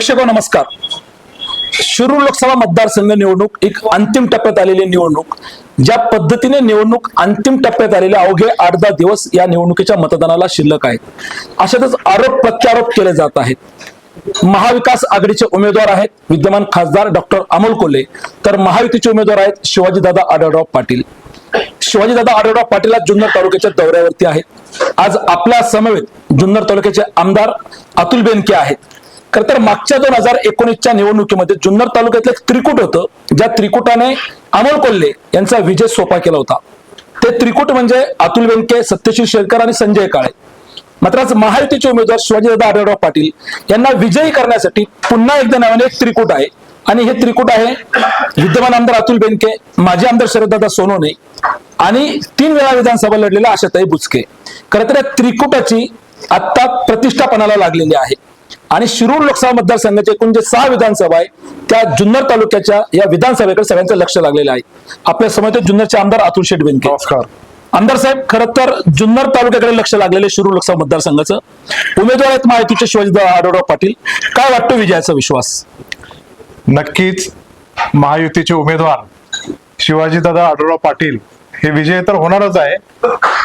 प्रेक्षको हो, नमस्कार. शिरूर लोकसभा मतदारसंघ निवडणूक एक अंतिम टप्प्यात आलेली निवडणूक. ज्या पद्धतीने निवडणूक अंतिम टप्प्यात आलेले अवघे आठ दहा दिवस या निवडणुकीच्या मतदानाला शिल्लक आहेत. अशातच आरोप प्रत्यारोप केले जात आहेत. महाविकास आघाडीचे उमेदवार आहेत विद्यमान खासदार डॉक्टर अमोल कोल्हे. तर महायुतीचे उमेदवार आहेत शिवाजीदादा आढळराव पाटील. शिवाजीदादा आढळराव पाटील आज जुन्नर तालुक्याच्या दौऱ्यावरती आहेत. आज आपल्या समवेत जुन्नर तालुक्याचे आमदार अतुल बेनके आहेत. खर तर मागच्या दोन हजार एकोणीसच्या निवडणुकीमध्ये जुन्नर तालुक्यातलं एक त्रिकूट होतं ज्या त्रिकुटाने अमोल कोल्हे यांचा विजय सोपा केला होता. ते त्रिकूट म्हणजे अतुल बेनके सत्यशील शेरकर आणि संजय काळे. मात्र आज महायुतीचे उमेदवार शिवाजीदादा आढळराव पाटील यांना विजयी करण्यासाठी पुन्हा एकदा नव्याने एक त्रिकूट आहे. आणि हे त्रिकूट आहे विद्यमान आमदार अतुल बेनके माजी आमदार शरददादा सोनोने आणि तीन वेळा विधानसभा लढलेल्या आशाताई बुचके. खरं तर या त्रिकुटाची आता प्रतिष्ठापनाला लागलेली आहे. आणि शिरूर लोकसभा मतदारसंघाचे एकूण जे सहा विधानसभा आहे त्या जुन्नर तालुक्याच्या या विधानसभेकडे सगळ्यांचं लक्ष लागलेलं आहे. आपल्यासमोर ते जुन्नरचे आमदार अतुल शेठ बेनके नमस्कार. आमदार साहेब खरं तर जुन्नर तालुक्याकडे लक्ष लागलेले शिरूर लोकसभा मतदारसंघाचं. उमेदवार आहेत माहितीचे शिवाजी आढळराव पाटील. काय वाटतो विजयाचा विश्वास? नक्कीच महायुतीचे उमेदवार शिवाजीदादा आढळराव पाटील हे विजय तर होणारच आहे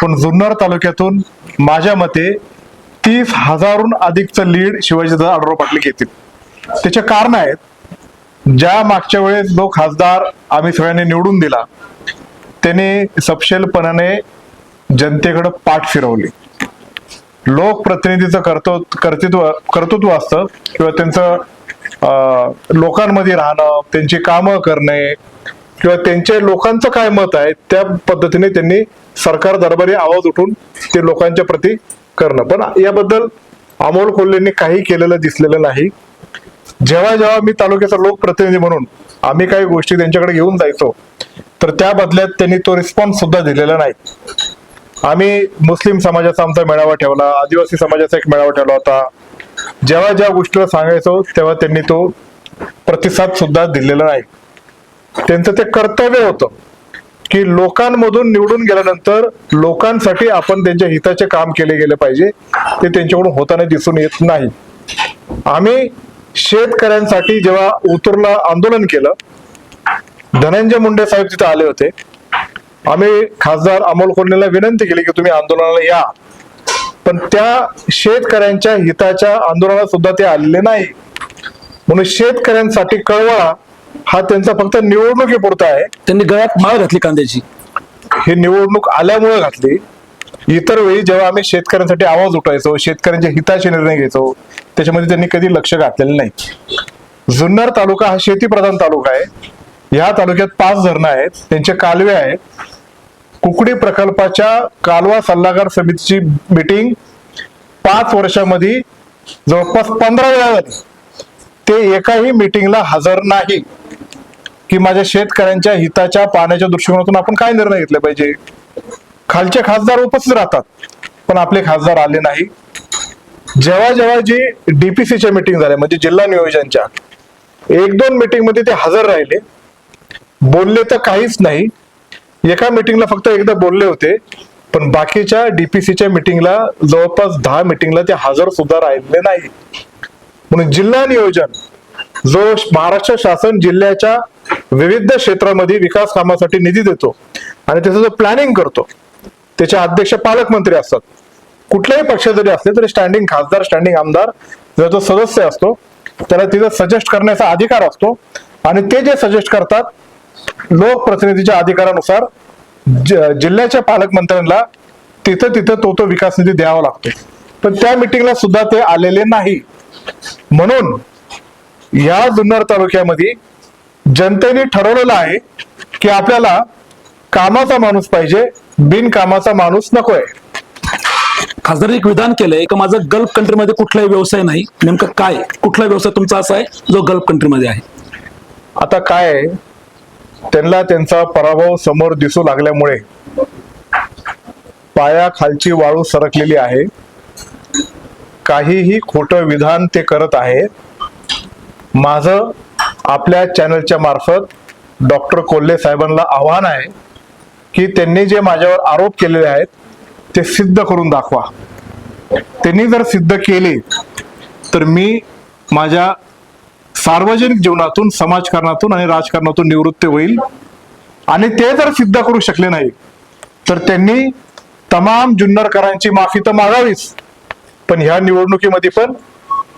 पण जुन्नर तालुक्यातून माझ्या मते तीस हजारहून अधिकचं लीड शिवाजीदादा आढळराव पाटील घेतील. त्याचे कारण आहेत ज्या मागच्या वेळेस जो खासदार आम्ही सगळ्यांनी निवडून दिला त्याने सपशेलपणाने जनतेकडे पाठ फिरवली. लोकप्रतिनिधीचं कर्तृ कर्तृत्व कर्तृत्व असतं किंवा त्यांचं लोकांमध्ये राहणं त्यांची कामं करणे किंवा त्यांच्या लोकांचं काय मत आहे त्या पद्धतीने त्यांनी सरकार दरबारी आवाज उठून ते लोकांच्या प्रती करणं. पण याबद्दल अमोल कोल्हेंनी काही केलेलं दिसलेलं नाही. जेव्हा जेव्हा मी तालुक्याचा लोकप्रतिनिधी म्हणून आम्ही काही गोष्टी त्यांच्याकडे घेऊन जायचो तर त्या बदल्यात त्यांनी तो रिस्पॉन्स सुद्धा दिलेला नाही. आम्ही मुस्लिम समाजाचा आमचा मेळावा ठेवला आदिवासी समाजाचा एक मेळावा ठेवला होता. जेव्हा ज्या गोष्टीला सांगायचो तेव्हा त्यांनी तो प्रतिसाद सुद्धा दिलेला नाही. त्यांचं ते कर्तव्य होतं. की लोकांमधून निवडून गेल्यानंतर लोकांसाठी आपण त्यांच्या हिताचे काम केले गेले पाहिजे. ते त्यांच्याकडून होताना दिसून येत नाही. आम्ही शेतकऱ्यांसाठी जेव्हा उतरला आंदोलन केलं धनंजय मुंडे साहेब तिथे आले होते. आम्ही खासदार अमोल कोल्हेला विनंती केली की तुम्ही आंदोलनाला या. पण त्या शेतकऱ्यांच्या हिताच्या आंदोलनात सुद्धा ते आलेले नाही. म्हणून शेतकऱ्यांसाठी कळवा हा त्यांचा फक्त निवडणुकीपुरता आहे. त्यांनी गळ्यात माळ घातली कांद्याची. ही निवडणूक आल्यामुळे घातली. इतर वेळी जेव्हा आम्ही शेतकऱ्यांसाठी आवाज उठवायचो शेतकऱ्यांच्या हिताचे निर्णय घ्यायचो त्याच्यामध्ये त्यांनी कधी लक्ष घातलेलं नाही. जुन्नर तालुका हा शेतीप्रधान तालुका आहे. या तालुक्यात पाच धरणं आहेत त्यांचे कालवे आहेत. कुकडी प्रकल्पाच्या कालवा सल्लागार समितीची मीटिंग पाच वर्षामध्ये जवळपास पंधरा वेळा झाली. ते एकाही मीटिंगला हजर नाही. की माझ्या शेतकऱ्यांच्या हिताच्या पाण्याच्या दृष्टिकोनातून आपण काय निर्णय घेतले पाहिजे? खालचे खासदार उपस्थित राहतात पण आपले खासदार आले नाही. जेव्हा जेव्हा जी डीपीसीच्या मीटिंग झाल्या म्हणजे जिल्हा नियोजनच्या एक दोन मीटिंगमध्ये ते हजर राहिले. बोलले तर काहीच नाही. एका मीटिंगला फक्त एकदा बोलले होते पण बाकीच्या डीपीसीच्या मीटिंगला जवळपास दहा मीटिंगला ते हजर सुद्धा राहिले नाही. म्हणून जिल्हा नियोजन जो महाराष्ट्र शासन जिल्ह्याच्या विविध क्षेत्रामध्ये विकास कामासाठी निधी देतो आणि त्याचं जो प्लॅनिंग करतो त्याचे अध्यक्ष पालकमंत्री असतात. कुठल्याही पक्ष जरी असले तरी स्टँडिंग खासदार स्टँडिंग आमदार जर तो सदस्य असतो त्याला तिथं सजेस्ट करण्याचा अधिकार असतो आणि ते जे सजेस्ट करतात लोकप्रतिनिधीच्या अधिकारानुसार ज- जिल्ह्याच्या पालकमंत्र्यांना तिथं तिथं तो तो विकास निधी द्यावा लागतो. पण त्या मिटिंगला सुद्धा ते आलेले नाही. म्हणून या जुन्नर तालुक्यामध्ये जनतेने ठरवलेलं आहे की आपल्याला कामाचा माणूस पाहिजे बिनकामाचा माणूस नकोय. खासदार एक विधान केलंय का माझं गल्फ कंट्रीमध्ये कुठलाही व्यवसाय नाही नेमकं काय? कुठला व्यवसाय तुमचा असा आहे जो गल्फ कंट्रीमध्ये आहे? आता काय आहे, त्यांना त्यांचा पराभव समोर दिसू लागल्यामुळे पायाखालची वाळू सरकलेली आहे. काहीही खोटं विधान ते करत आहे. माझं आपल्या चॅनलच्या मार्फत डॉक्टर कोल्हे साहेबांना आव्हान आहे की त्यांनी जे माझ्यावर आरोप केलेले आहेत ते सिद्ध करून दाखवा. त्यांनी जर सिद्ध केले तर मी माझ्या सार्वजनिक जीवनातून समाजकारणातून आणि राजकारणातून निवृत्ती होईल. आणि ते जर सिद्ध करू शकले नाही तर त्यांनी तमाम जुन्नरकरांची माफी तर मागावीच. पण ह्या निवडणुकीमध्ये पण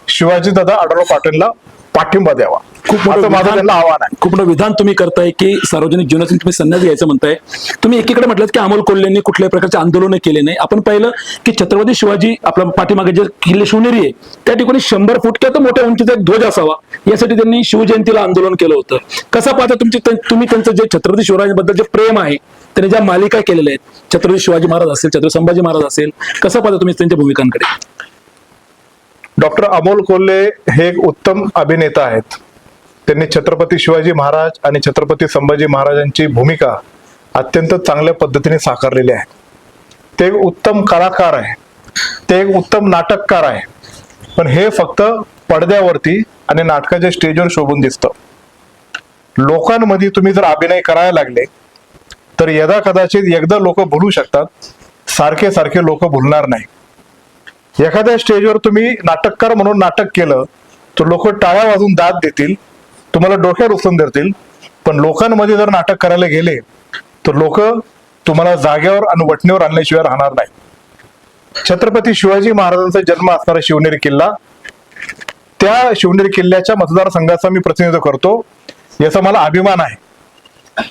शिवाजी दादा आढळराव पाटीलला पाठिंबा द्यावा. खूप मोठं माझं विधान- त्यांना आव्हान आहे. खूप मोठं विधान तुम्ही करताय की सार्वजनिक जीवनातून तुम्ही संन्यास घ्यायचं म्हणताय. तुम्ही एकीकडे म्हटलं की अमोल कोल्हेंनी कुठल्याही प्रकारचे आंदोलन केले नाही. आपण पाहिलं की छत्रपती शिवाजी आपल्या पाठीमागे जे किल्ले शिवनेरी आहे त्या ठिकाणी शंभर फूट किंवा मोठ्या उंचीचा एक ध्वज असावा. यासाठी त्यांनी शिवजयंतीला आंदोलन केलं होतं. कसं पाहता तुमची तुम्ही त्यांचं जे छत्रपती शिवरायांबद्दल जे प्रेम आहे त्यांनी ज्या मालिका केलेल्या आहेत छत्रपती शिवाजी महाराज असेल छत्रपती संभाजी महाराज असेल कसं पाहता तुम्ही त्यांच्या भूमिकांकडे? डॉक्टर अमोल कोल्हे हे एक उत्तम अभिनेता आहेत. त्यांनी छत्रपती शिवाजी महाराज आणि छत्रपती संभाजी महाराजांची भूमिका अत्यंत चांगल्या पद्धतीने साकारलेली आहे. ते एक उत्तम कलाकार आहे. ते एक उत्तम नाटककार आहे. पण हे फक्त पडद्यावरती आणि नाटकाच्या स्टेजवर शोभून दिसतं. लोकांमध्ये तुम्ही जर अभिनय करायला लागले तर यदा कदाचित एकदा लोक भुलू शकतात. सारखे सारखे लोक भुलणार नाही. एखाद्या स्टेजवर तुम्ही नाटककार म्हणून नाटक केलं तर लोक टाळ्या वाजून दाद देतील तुम्हाला डोक्यावर उचलून धरतील. पण लोकांमध्ये जर नाटक करायला गेले तर लोक तुम्हाला जागेवर आणि वटणीवर आणल्याशिवाय राहणार नाही. छत्रपती शिवाजी महाराजांचा जन्म असणारा शिवनेरी किल्ला त्या शिवनेरी किल्ल्याच्या मतदारसंघाचा मी प्रतिनिधित्व करतो याचा मला अभिमान आहे.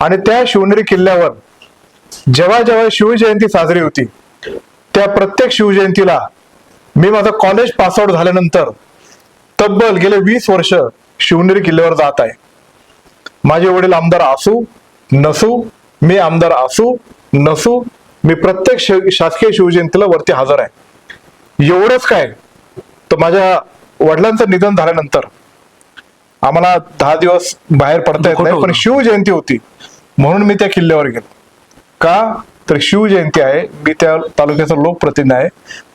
आणि त्या शिवनेरी किल्ल्यावर जेव्हा जेव्हा शिवजयंती साजरी होती त्या प्रत्येक शिवजयंतीला मी माझं कॉलेज पासआउट झाल्यानंतर तब्बल गेले वीस वर्ष शिवनेरी किल्ल्यावर जात आहे. माझे वडील आमदार असू नसू मी आमदार असू नसू मी प्रत्येक शासकीय शिवजयंतीला वरती हजर आहे. एवढंच काय? तर माझ्या वडिलांचं निधन झाल्यानंतर आम्हाला दहा दिवस बाहेर पडता येत नाही पण. शिवजयंती होती. म्हणून मी त्या किल्ल्यावर गेलो. का? तर शिवजयंती आहे. मी त्या तालुक्याचा लोकप्रतिनिधी आहे.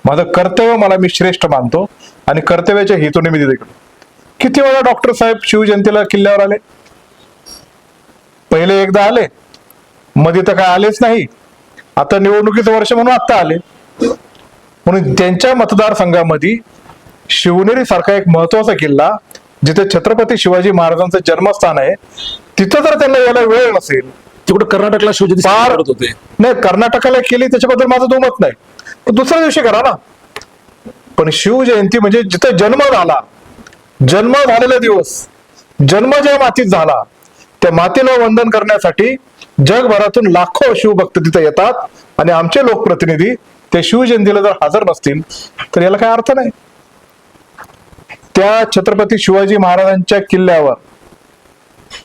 माझं कर्तव्य मला मी श्रेष्ठ मानतो आणि कर्तव्याच्या हेतूने मी तिथे गेलो. किती वेळा डॉक्टर साहेब शिवजयंतीला किल्ल्यावर आले? पहिले एकदा आले. मध्ये तर काय आलेच नाही. आता निवडणुकीचं वर्ष म्हणून आता आले. म्हणून त्यांच्या मतदारसंघामध्ये शिवनेरी सारखा एक महत्त्वाचा किल्ला जिथे छत्रपती शिवाजी महाराजांचं जन्मस्थान आहे तिथं जर त्यांना यायला वेळ नसेल तिकडे कर्नाटकला शिवजयंती होते. नाही कर्नाटकाला केली त्याच्याबद्दल माझं दुमत नाही. दुसऱ्या दिवशी करा ना. पण शिवजयंती म्हणजे जिथं जन्म झाला जन्म झालेला दिवस जन्म ज्या मातीत झाला त्या मातीला वंदन करण्यासाठी जगभरातून लाखो शिवभक्त तिथे येतात आणि आमचे लोकप्रतिनिधी ते शिवजयंतीला जर हजर नसतील तर याला काय अर्थ नाही. त्या छत्रपती शिवाजी महाराजांच्या किल्ल्यावर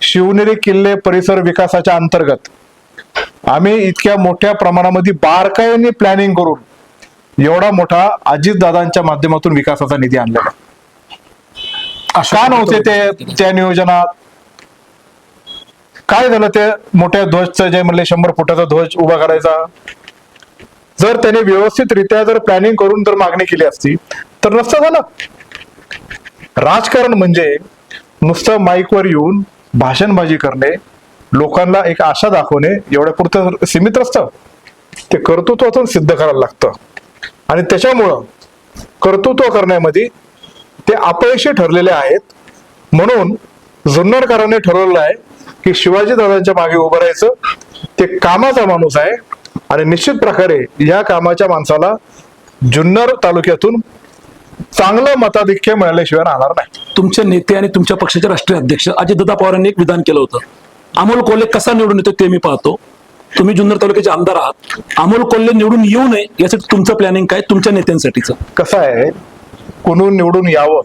शिवनेरी किल्ले परिसर विकासाच्या अंतर्गत आम्ही इतक्या मोठ्या प्रमाणामध्ये बारकाईने प्लॅनिंग करून एवढा मोठा अजितदादांच्या माध्यमातून विकासाचा निधी आणलेला. का नव्हते ते त्या नियोजनात? काय झालं ते मोठ्या ध्वजचं जे म्हणले शंभर फुटाचा ध्वज उभा करायचा? जर त्याने व्यवस्थितरित्या जर प्लॅनिंग करून जर मागणी केली असती तर नसतं झालं. राजकारण म्हणजे नुसतं माईकवर येऊन भाषणबाजी करणे लोकांना एक आशा दाखवणे एवढ्या पुरतं सीमित असतं ते कर्तृत्वातून सिद्ध करायला लागतं. आणि त्याच्यामुळं कर्तृत्व करण्यामध्ये ते अपयशी ठरलेले आहेत. म्हणून जुन्नरकरांनी ठरवलं आहे की शिवाजी दादांच्या मागे उभं राहायचं ते कामाचा माणूस आहे आणि निश्चित प्रकारे या कामाच्या माणसाला जुन्नर तालुक्यातून चांगलं मताधिक्य मिळाल्याशिवाय राहणार नाही. तुमचे नेते आणि तुमच्या पक्षाचे राष्ट्रीय अध्यक्ष अजितदादा पवारांनी एक विधान केलं होतं. अमोल कोले कसा निवडून येतो ते मी पाहतो. तुम्ही जुन्नर तालुक्याचे आमदार आहात. अमोल कोल्हे निवडून येऊ नये यासाठी तुमचं प्लॅनिंग काय? तुमच्या नेत्यांसाठीचं. कसं आहे? कुणून निवडून यावं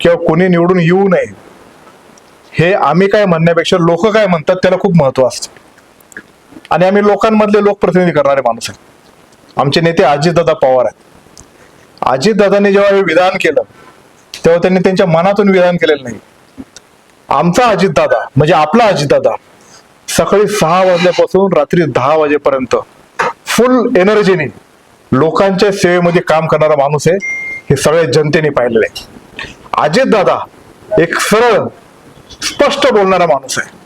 किंवा कोणी निवडून येऊ नये हे आम्ही काय म्हणण्यापेक्षा लोक काय म्हणतात त्याला खूप महत्त्व असतं. आणि आम्ही लोकांमधले लोकप्रतिनिधी करणारे माणूस आहेत आमचे नेते अजितदादा पवार आहेत. अजितदादांनी जेव्हा हे विधान केलं तेव्हा त्यांनी त्यांच्या मनातून विधान केलेलं नाही. आमचा अजितदादा म्हणजे आपला अजितदादा सकाळी सहा वाजल्यापासून रात्री दहा वाजेपर्यंत फुल एनर्जीने लोकांच्या सेवेमध्ये काम करणारा माणूस आहे. हे सगळ्या जनतेने पाहिलेलं आहे. अजितदादा एक सरळ स्पष्ट बोलणारा माणूस आहे.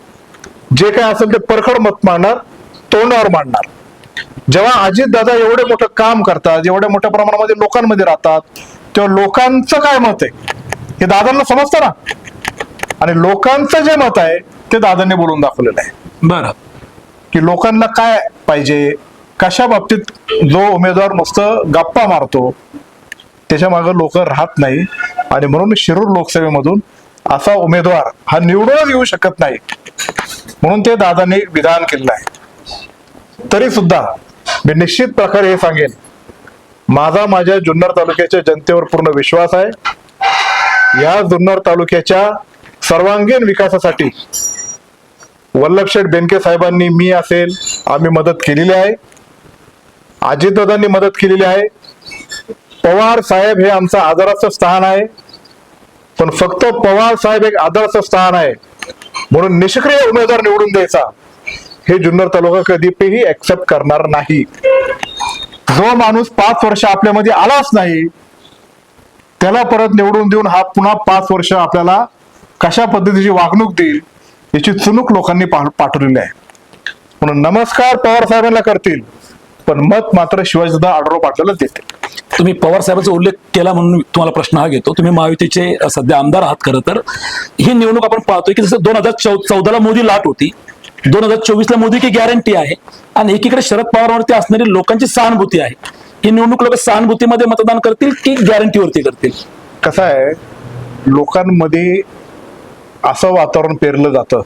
जे काय असेल ते परखड मत मांडणार तोंडावर मांडणार. जेव्हा अजितदादा एवढे मोठं काम करतात एवढ्या मोठ्या प्रमाणामध्ये लोकांमध्ये राहतात तेव्हा लोकांचं काय मत आहे? हे दादांना समजतं ना? आणि लोकांचं जे मत आहे ते दादांनी बोलून दाखवलेलं आहे. बरं. की लोकांना काय पाहिजे? कशा बाबतीत जो उमेदवार नुसतं गप्पा मारतो त्याच्यामागे लोक राहत नाही. आणि म्हणून शिरूर लोकसभेमधून असा उमेदवार हा निवडूनच येऊ शकत नाही. म्हणून ते दादांनी विधान केलेलं आहे. तरी सुद्धा मी निश्चित प्रकारे हे सांगेन माझा माझ्या जुन्नर तालुक्याच्या जनतेवर पूर्ण विश्वास आहे. या जुन्नर तालुक्याच्या सर्वांगीण विकासासाठी वल्लभशेठ बेनके साहेबांनी मी असेल आम्ही मदत केलेली आहे. अजितदादांनी मदत केलेली आहे. पवार साहेब हे आमचं आदराचं स्थान आहे. पण फक्त पवार साहेब एक आदराचं स्थान आहे. म्हणून निष्क्रिय उमेदवार निवडून द्यायचा हे जुन्नर तालुका कधीही ऍक्सेप्ट करणार नाही. जो माणूस पाच वर्ष आपल्यामध्ये आलाच नाही त्याला परत निवडून देऊन हा पुन्हा पाच वर्ष आपल्याला कशा पद्धतीची वागणूक देईल याची चुणूक लोकांनी पाठवलेली आहे. म्हणून नमस्कार पवार साहेबांना करतील पण मत मात्र शिवाजीदा आढळराव पाटलाला देतील. तुम्ही पवार साहेबांचा उल्लेख केला म्हणून तुम्हाला प्रश्न हा घेतो. तुम्ही महायुतीचे सध्या आमदार आहात खरं तर. ही निवडणूक आपण पाहतोय की जसं दोन हजार चौ चौदाला मोदी लाट होती दोन हजार चोवीस ला मोदी की गॅरंटी आहे आणि एकीकडे शरद पवारांवरती असणारी लोकांची सहानुभूती आहे. ही निवडणूक लोक सहानुभूतीमध्ये मतदान करतील की गॅरंटीवरती करतील? कसं आहे लोकांमध्ये असं वातावरण पेरलं जातं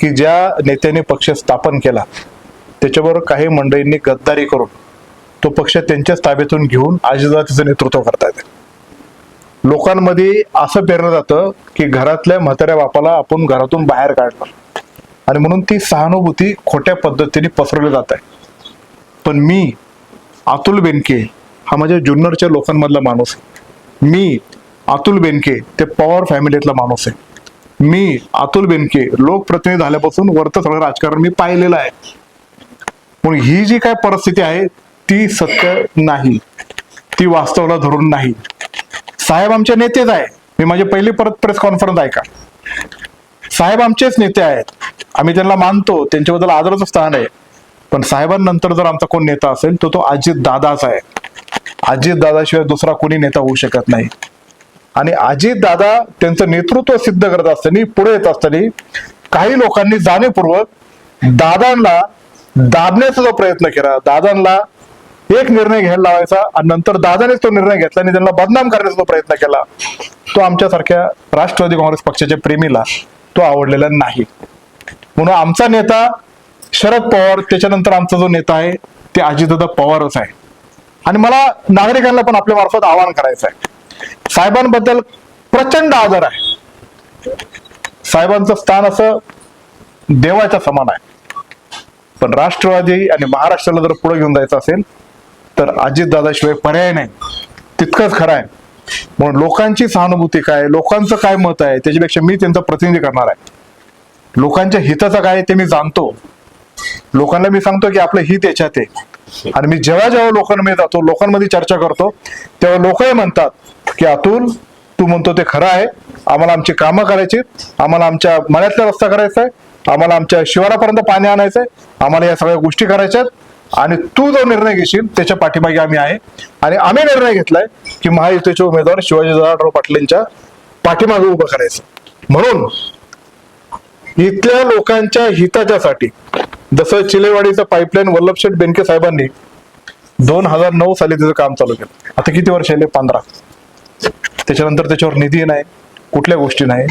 की ज्या नेत्याने पक्ष स्थापन केला त्याच्याबरोबर काही मंडळींनी गद्दारी करून तो पक्ष त्यांच्याच ताब्यातून घेऊन आजीदा तिचं नेतृत्व करतायत लोकांमध्ये असं पेरलं जातं की घरातल्या म्हाताऱ्या बापाला आपण घरातून बाहेर काढलं आणि म्हणून ती सहानुभूती खोट्या पद्धतीने पसरवली जात आहे. पण मी अतुल बेनके हा माझ्या जुन्नरच्या लोकांमधला माणूस आहे. मी अतुल बेनके ते पवार फॅमिलीतला माणूस आहे. मी अतुल बेनके लोकप्रतिनिधी झाल्यापासून वरतं सगळं राजकारण मी पाहिलेलं आहे. म्हणून ही जी काय परिस्थिती आहे ती सत्य नाही. ती वास्तवाला धरून नाही. साहेब आमचे नेतेच आहे मी माझी पहिली परत प्रेस कॉन्फरन्स आहे का? साहेब आमचेच नेते आहेत. आम्ही त्यांना मानतो त्यांच्याबद्दल आदरच स्थान आहे. पण साहेबांनंतर जर आमचा कोण नेता असेल तो तो अजित दादाच आहे. अजित दादाशिवाय दुसरा कोणी नेता होऊ शकत नाही. आणि अजित दादा त्यांचं नेतृत्व सिद्ध करत असताना पुढे येत असताना काही लोकांनी जाणीवपूर्वक दादांना दाबण्याचा जो प्रयत्न केला दादांना एक निर्णय घ्यायला लावायचा आणि नंतर दादानेच तो निर्णय घेतला आणि त्यांना बदनाम करण्याचा जो प्रयत्न केला तो आमच्यासारख्या राष्ट्रवादी काँग्रेस पक्षाच्या प्रेमीला तो आवडलेला नाही. म्हणून आमचा नेता शरद पवार त्याच्यानंतर आमचा जो नेता आहे ते अजितदादा पवारच आहे. आणि मला नागरिकांना पण आपल्या मार्फत आवाहन करायचं आहे. साहेबांबद्दल प्रचंड आदर आहे. साहेबांचं स्थान असं देवाच्या समान आहे. पण राष्ट्रवादी आणि महाराष्ट्राला जर पुढे घेऊन जायचं असेल तर अजितदादाशिवाय पर्याय नाही. तितकंच खरं आहे. म्हणून लोकांची सहानुभूती काय लोकांचं काय मत आहे त्याच्यापेक्षा मी त्यांचा प्रतिनिधी करणार आहे. लोकांच्या हिताचं काय आहे ते मी जाणतो. लोकांना मी सांगतो की आपलं हित याच्यात आहे. आणि मी जेव्हा जेव्हा लोकांमध्ये जातो लोकांमध्ये चर्चा करतो तेव्हा लोकही म्हणतात की अतुल तू म्हणतो ते खरं आहे. आम्हाला आमची कामं करायची आम्हाला आमच्या मळ्यातला रस्ता करायचा आहे. आम्हाला आमच्या शिवारापर्यंत पाणी आणायचंय आम्हाला या सगळ्या गोष्टी करायच्यात आणि तू जो निर्णय घेशील त्याच्या पाठीमागे आम्ही आहे. आणि आम्ही निर्णय घेतलाय की महायुतीचे उमेदवार शिवाजी दादाराव पाटलेंच्या पाठीमागे उभं करायचं. म्हणून इथल्या लोकांच्या हिताच्यासाठी जसं चिलेवाडीचं पाईपलाईन वल्लभशेठ बेनके साहेबांनी दोन हजार नऊ साली त्याचं काम चालू केलं. आता किती वर्ष आले? पंधरा. त्याच्यानंतर त्याच्यावर निधी नाही कुठल्या गोष्टी नाही.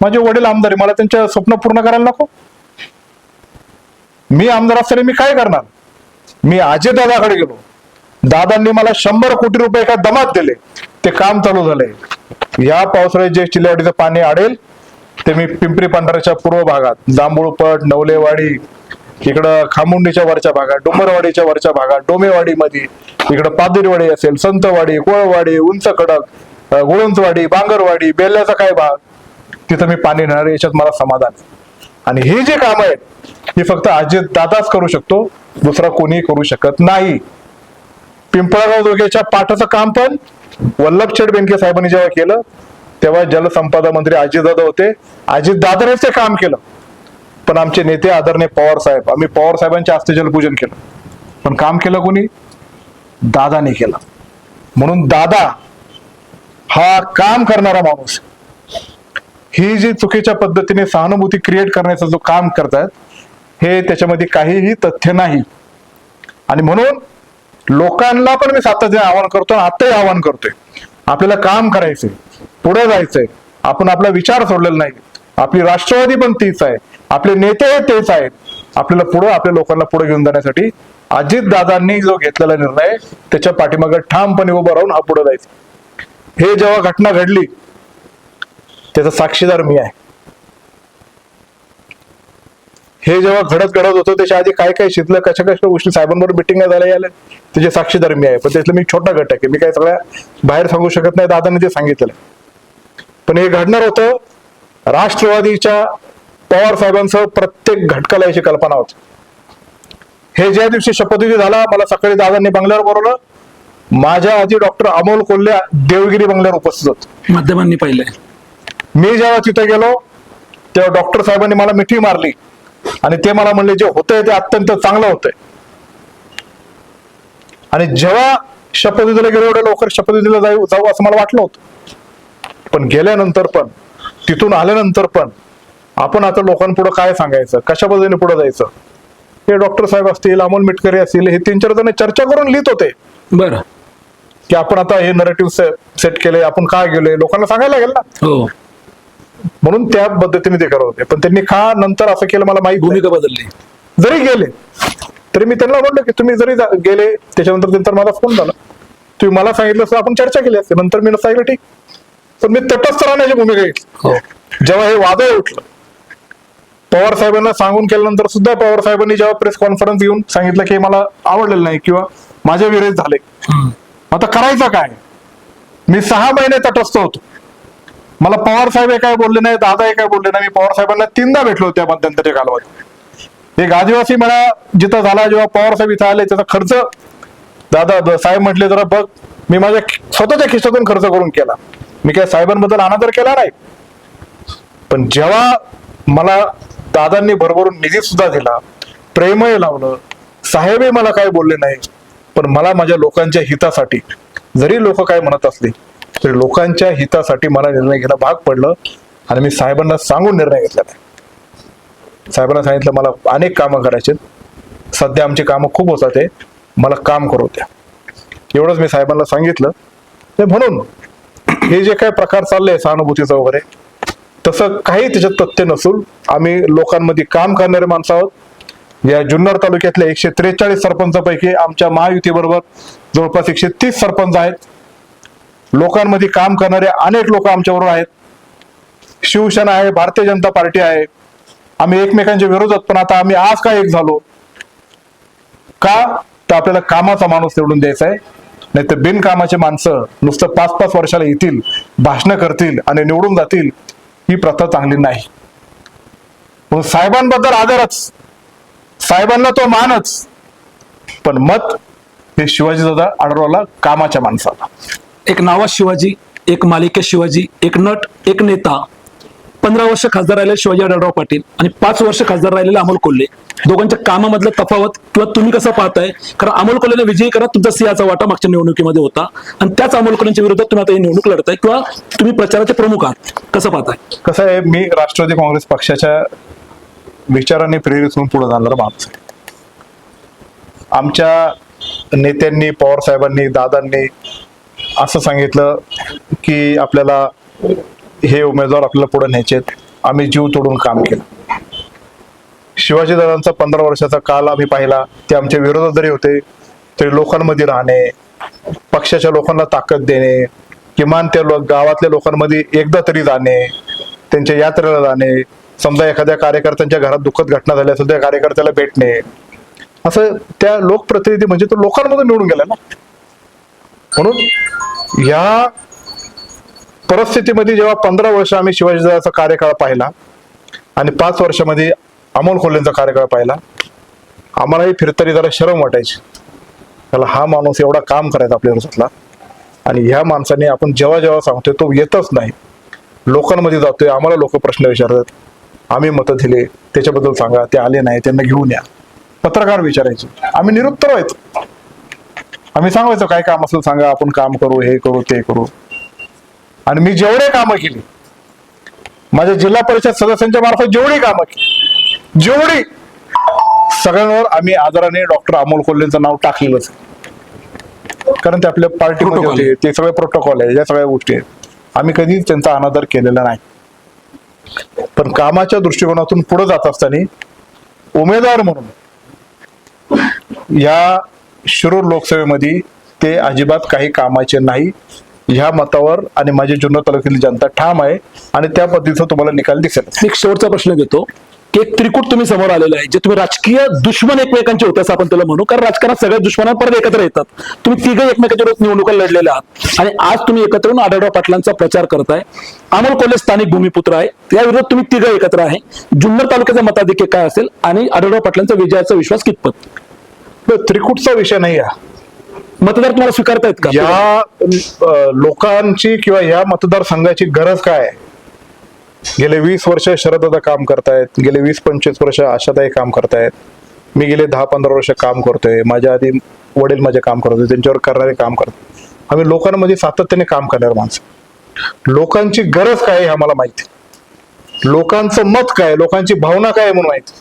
माझे वडील आमदार आहे मला त्यांच्या स्वप्न पूर्ण करायला नको. मी आमदार असताना मी काय करणार? मी अजय दादाकडे गेलो. दादांनी मला शंभर कोटी रुपये एका दमात दिले. ते काम चालू झालंय या पावसाळ्यात जे चिलेवाडीचं पाणी आडेल ते मी पिंपरी पांढऱ्याच्या पूर्व भागात जांभूळपट नवलेवाडी इकडं खामुंडीच्या वरच्या भागात डोंबरवाडीच्या वरच्या भागात डोमेवाडीमध्ये इकडं पादिरवाडी असेल संतवाडी कोळवाडी उंच कडक गुळुंचवाडी बांगरवाडी बेल्ल्याचा काय भाग? तिथं मी पाणी नेणार याच्यात मला समाधान. आणि हे जे काम आहेत हे फक्त अजित दादाच करू शकतो दुसरा कोणी करू शकत नाही. पिंपळगाव दोघेच्या पाठाचं काम पण वल्लभ छेड बेनके साहेबांनी जेव्हा केलं तेव्हा जलसंपदा मंत्री अजितदादा होते. अजितदादानेच ते काम केलं. पण आमचे नेते आदरणीय पवार साहेब आम्ही पवार साहेबांचे हस्ते जलपूजन केलं. पण काम केलं कोणी? दादाने केलं. म्हणून दादा हा काम करणारा माणूस ही जी चुकीच्या पद्धतीने सहानुभूती क्रिएट करण्याचं जो काम करतात हे त्याच्यामध्ये काहीही तथ्य नाही. आणि म्हणून लोकांना पण मी सातत्याने आवाहन करतो आणि आताही आवाहन करतोय. आपल्याला काम करायचंय पुढे जायचंय. आपण आपला विचार सोडलेला नाही. आपली राष्ट्रवादी पण तीच आहे. आपले नेते तेच आहेत. आपल्याला पुढे आपल्या लोकांना पुढे घेऊन जाण्यासाठी अजित दादांनी जो घेतलेला निर्णय त्याच्या पाठीमागे ठामपणे उभं राहून हा पुढे जायचं. हे जेव्हा घटना घडली त्याचा साक्षीदार मी आहे. हे जेव्हा घडत घडत होतं त्याच्या आधी काय काय शिकलं कशा कशा गोष्टी साहेबांबरोबर मिटिंग झाल्या यायला त्याचे साक्षीदार मी आहे. पण त्यातलं मी छोटा घटक आहे. मी काय सगळ्या बाहेर सांगू शकत नाही दादाने ते सांगितलेलं पण हे घडणार होतं राष्ट्रवादीच्या पवार साहेबांसह प्रत्येक घटकाला याची कल्पना होती. हे ज्या दिवशी शपथविधी झाला मला सकाळी दादांनी बंगल्यावर बोलवलं. माझ्या आधी डॉक्टर अमोल कोल्हे देवगिरी बंगल्यावर उपस्थित होते. माध्यमांनी पाहिलंय. मी जेव्हा तिथे गेलो तेव्हा डॉक्टर साहेबांनी मला मिठी मारली. आणि ते मला म्हणले जे होतंय ते अत्यंत चांगलं होतंय. आणि जेव्हा शपथविधीला गेलो एवढ्या लवकर शपथविधीला जाऊ जाऊ असं मला वाटलं होतं. पण गेल्यानंतर पण तिथून आल्यानंतर पण आपण आता लोकांपुढे काय सांगायचं? कशा पद्धतीने पुढे जायचं? हे डॉक्टर साहेब असतील अमोल मिटकरी असतील हे तीन चार जण चर्चा करून लिहित होते. बरं. की आपण आता हे नरेटिव्ह सेट केले आपण काय गेलोय लोकांना सांगायला लागेल ना. हो. म्हणून त्या पद्धतीने ते करत होते. पण त्यांनी का नंतर असं केलं मला माहीत. भूमिका बदलली. जरी गेले तरी मी त्यांना म्हटलं की तुम्ही जरी गेले त्याच्यानंतर नंतर माझा फोन झाला. तुम्ही मला सांगितलं असं आपण चर्चा केली असते. नंतर मी सांगितलं ठीक. पण मी तटस्थ राहण्याची भूमिका घेतली. हो. जेव्हा हे वादळ उठलं पवार साहेबांना सांगून केल्यानंतर सुद्धा पवार साहेबांनी जेव्हा प्रेस कॉन्फरन्स घेऊन सांगितलं की मला आवडलेलं नाही किंवा माझ्या विरोध झाले. आता करायचं काय? मी सहा महिने तटस्थ होतो. मला पवार साहेब हे काय बोलले नाही दादा हे काय बोलले नाही मी पवार साहेबांना तीनदा भेटलो त्या मध्यंतरी कालावधीत. एक आदिवासी मला जिथं झाला जेव्हा पवार साहेब इथं आले त्याचा खर्च दादा साहेब म्हटले जरा बघ मी माझ्या स्वतःच्या खिशातून खर्च करून केला. मी काय साहेबांबद्दल अनादर केला नाही? पण जेव्हा मला दादांनी भरभरून निधी सुद्धा दिला. प्रेमही लावलं. साहेबही मला काय बोलले नाही. पण मला माझ्या लोकांच्या हितासाठी जरी लोक काय म्हणत असले तरी लोकांच्या हितासाठी मला निर्णय घ्यायला भाग पडलं आणि मी साहेबांना सांगून निर्णय घेतला साहेबांना सांगितलं मला अनेक कामं करायचे सध्या आमची कामं खूप होतात आहे मला काम करू द्या. एवढंच मी साहेबांना सांगितलं. ते म्हणून हे जे काय प्रकार चालले सहानुभूतीचं वगैरे तसं काही त्याच्यात तथ्य नसून आम्ही लोकांमध्ये काम करणारे माणसं आहोत. या जुन्नर तालुक्यातल्या एकशे त्रेचाळीस सरपंचापैकी आमच्या महायुतीबरोबर जवळपास एकशे तीस सरपंच आहेत. लोकांमध्ये काम करणारे अनेक लोक आमच्याबरोबर आहेत. शिवसेना आहे भारतीय जनता पार्टी आहे. आम्ही एकमेकांच्या विरोधात पण आता आम्ही आज काय एक झालो? का? तर आपल्याला कामाचा माणूस निवडून द्यायचा आहे. नाही तर बिनकामाचे माणसं नुसतं पाच पाच वर्षाला येतील भाषणं करतील आणि निवडून जातील. ही प्रथा चांगली नाही. म्हणून साहेबांबद्दल आदरच. साहेबांना तो मानच. पण मत हे शिवाजीदादा आढळवाला कामाच्या माणसाला. एक नावा शिवाजी एक मालिका शिवाजी एक नट एक नेता. पंधरा वर्ष खासदार राहिले शिवाजी आढळराव पाटील आणि पाच वर्ष खासदार राहिलेले अमोल कोल्हे. दोघांच्या कामामधलं तफावत किंवा तुम्ही कसं पाहताय? कारण अमोल कोल्हेने विजयी करा तुमचा सिंहाचा वाटा मागच्या निवडणुकीमध्ये होता. आणि त्याच अमोल कोल्हेच्या विरोधात तुम्ही आता ही निवडणूक लढताय किंवा तुम्ही प्रचाराचे प्रमुख आहात. कसं पाहताय? कसं आहे मी राष्ट्रवादी काँग्रेस पक्षाच्या विचाराने प्रेरित होऊन पुढे जाणारा माणूस आहे. आमच्या नेत्यांनी पवार साहेबांनी दादांनी असं सांगितलं की आपल्याला हे उमेदवार आपल्याला पुढे न्यायचे आम्ही जीव तोडून काम केलं. शिवाजी दादांचा पंधरा वर्षाचा काल आम्ही पाहिला. ते आमच्या विरोधात जरी होते. तरी लोकांमध्ये राहणे पक्षाच्या लोकांना ताकद देणे किमान त्या लोक गावातल्या लोकांमध्ये एकदा तरी जाणे त्यांच्या यात्रेला जाणे समजा एखाद्या कार्यकर्त्यांच्या घरात दुःखद घटना झाल्या असेल त्या कार्यकर्त्याला भेटणे. असं त्या लोकप्रतिनिधी म्हणजे तो लोकांमधून निवडून गेला ना. म्हणून या परिस्थितीमध्ये जेव्हा पंधरा वर्ष आम्ही शिवाजीदाचा कार्यकाळ पाहिला आणि पाच वर्षामध्ये अमोल कोल्हेंचा कार्यकाळ पाहिला आम्हालाही फिरतरी जरा शरम वाटायची. त्याला हा माणूस एवढा काम करायचा आपल्या वर्षातला आणि ह्या माणसाने आपण जेव्हा जेव्हा सांगतोय तो येतच नाही. लोकांमध्ये जातोय आम्हाला लोक प्रश्न विचारतात. आम्ही मतं दिले त्याच्याबद्दल सांगा ते आले नाही त्यांना घेऊन या. पत्रकार विचारायचे. आम्ही निरुत्तर व्हायचो. आम्ही सांगायचो काय काम असेल सांगा आपण काम करू हे करू ते करू. आणि मी जेवढे कामं केली माझ्या जिल्हा परिषद सदस्यांच्या मार्फत जेवढी कामं केली जेवढी सगळ्यांवर आम्ही आदराने डॉक्टर अमोल कोल्हेंचं नाव टाकलेलंच. कारण ते आपल्या आहे. होते ते सगळे प्रोटोकॉल आहे या सगळ्या गोष्टी आहेत आम्ही कधीच त्यांचा अनादर केलेला नाही पण कामाच्या दृष्टिकोनातून पुढे जात असताना उमेदवार म्हणून या शिरूर लोकसभेमध्ये ते अजिबात काही कामाचे नाही ह्या मतावर आणि माझी जुन्नर तालुक्यातील जनता ठाम आहे आणि त्या पद्धतीचा तुम्हाला निकाल दिसेल. एक शेवटचा प्रश्न घेतो की एक त्रिकूट तुम्ही समोर आलेला आहे जे तुम्ही राजकीय दुश्मन एकमेकांचे होते असं आपण त्याला म्हणू कारण राजकारणात सगळ्या दुश्मना परत एकत्र येतात. तुम्ही तिघे एकमेकांच्या विरोधात निवडणुका लढलेल्या आहात. आणि आज तुम्ही एकत्र येऊन आढळराव पाटलांचा प्रचार करताय. अमोल कोल्हे स्थानिक भूमिपुत्र आहे. त्या विरोधात तुम्ही तिघं एकत्र आहे. जुन्नर तालुक्याचा मताधिक्य काय असेल? आणि आढळराव पाटलांचा विजयाचा विश्वास कितपत? तर त्रिकूटचा विषय नाही हा. मतदार तुम्हाला स्वीकारतायत का? या अ, लोकांची किंवा या मतदारसंघाची गरज काय? आहे गेले वीस वर्ष शरददा काम करतायत गेले वीस पंचवीस वर्ष आशाताई काम करतायत. मी गेले दहा पंधरा वर्ष काम करतोय माझ्या आधी वडील माझे काम करत होते त्यांच्यावर करणारे काम करतो आम्ही लोकांमध्ये सातत्याने काम करणार माणसं. लोकांची गरज काय आहे हे आम्हाला माहिती लोकांचं मत काय आहे, लोकांची भावना काय आहे म्हणून माहिती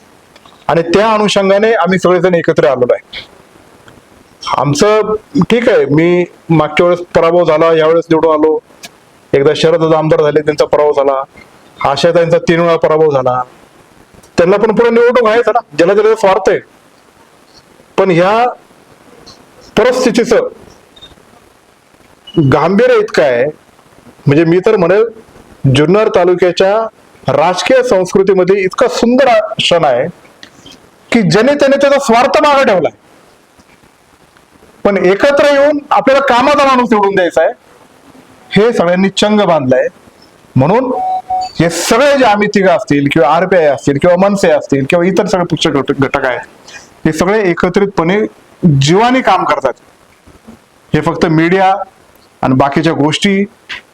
आणि त्या अनुषंगाने आम्ही सगळेजण एकत्र आलेलो आहे. आमचं ठीक आहे मी मागच्या वेळेस पराभव झाला यावेळेस निवडून आलो. एकदा शरद आमदार झाले त्यांचा पराभव झाला. आशाताईंचा तीन वेळा पराभव झाला. त्यांना पण पुढे निवडणूक आहे ना ज्याला त्याला स्वार्थ आहे पण ह्या परिस्थितीचं गांभीर्य इतकं आहे. म्हणजे मी तर म्हणेल जुन्नर तालुक्याच्या राजकीय संस्कृतीमध्ये इतका सुंदर क्षण आहे की ज्याने त्याने त्याचा स्वार्थ मागे ठेवलाय. पण एकत्र येऊन आपल्याला कामाचा माणूस निवडून द्यायचा आहे. हे सगळ्यांनी चंग बांधलाय. म्हणून हे सगळे जे आम्ही असतील किंवा आरपीआय असतील किंवा मनसे असतील किंवा इतर सगळे पक्ष घटक घटक आहेत हे सगळे एकत्रितपणे जीवाने काम करतात. हे फक्त मीडिया आणि बाकीच्या गोष्टी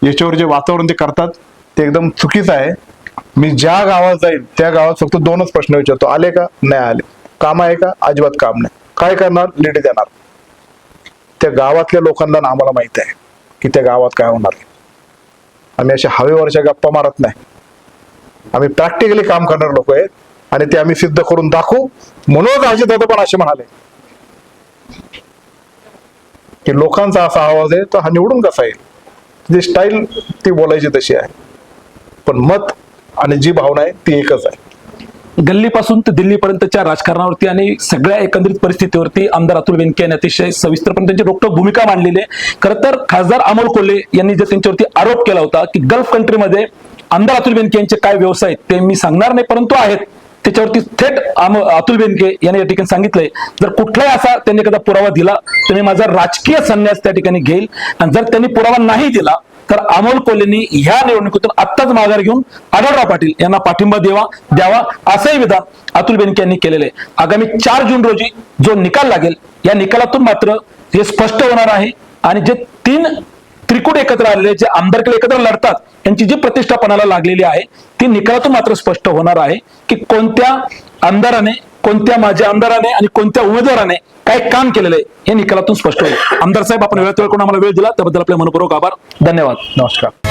याच्यावर जे वातावरण ते करतात ते एकदम चुकीचं आहे. मी ज्या गावात जाईल त्या गावात फक्त दोनच प्रश्न विचारतो. आले का? नाही आले. काम आहे का? अजिबात काम नाही. काय करणार? लेडी देणार त्या गावातल्या लोकांना ना आम्हाला माहीत आहे की त्या गावात काय होणार आहे. आम्ही अशा हवेवरच्या गप्पा मारत नाही. आम्ही प्रॅक्टिकली काम करणारे लोक आहेत आणि ते आम्ही सिद्ध करून दाखवू. म्हणूनच अजितदादा पण असे म्हणाले की लोकांचा असा आवाज आहे तर हा निवडून कसा येईल? जी स्टाईल ती बोलायची तशी आहे. पण मत आणि जी भावना आहे ती एकच आहे. गल्लीपासून ते दिल्लीपर्यंतच्या राजकारणावरती आणि सगळ्या एकंदरीत परिस्थितीवरती आमदार अतुल बेनके यांनी अतिशय सविस्तरपणे त्यांची रोखठोक भूमिका मांडलेली आहे. खरं तर खासदार अमोल कोल्हे यांनी जर त्यांच्यावरती आरोप केला होता की गल्फ कंट्रीमध्ये आमदार अतुल बेनके यांचे काय व्यवसाय आहेत ते मी सांगणार नाही परंतु आहेत. त्याच्यावरती थेट आम- अतुल बेनके यांनी या ठिकाणी सांगितलंय जर कुठलाही असा त्यांनी एखादा पुरावा दिला तर मी माझा राजकीय संन्यास त्या ठिकाणी घेईल. आणि जर त्यांनी पुरावा नाही दिला तर अमोल कोल्हेंनी ह्या निवडणुकीतून आत्ताच माघार घेऊन आढळराव पाटील यांना पाठिंबा देवा द्यावा असंही विधान अतुल बेनके यांनी केलेलं आहे. आगामी चार जून रोजी जो निकाल लागेल या निकालातून मात्र हे स्पष्ट होणार आहे आणि जे तीन त्रिकूट एकत्र आलेले जे आमदारकडे एकत्र लढतात यांची जी प्रतिष्ठापणाला लागलेली आहे ती निकालातून मात्र स्पष्ट होणार आहे की कोणत्या आमदाराने कोणत्या माझ्या आमदाराने आणि कोणत्या उमेदवाराने काय काम केलेलं आहे हे निकालातून स्पष्ट होईल. आमदार साहेब आपण वेळात वेळ करून आम्हाला वेळ दिला त्याबद्दल आपले मनपूर्वक आभार. धन्यवाद. नमस्कार.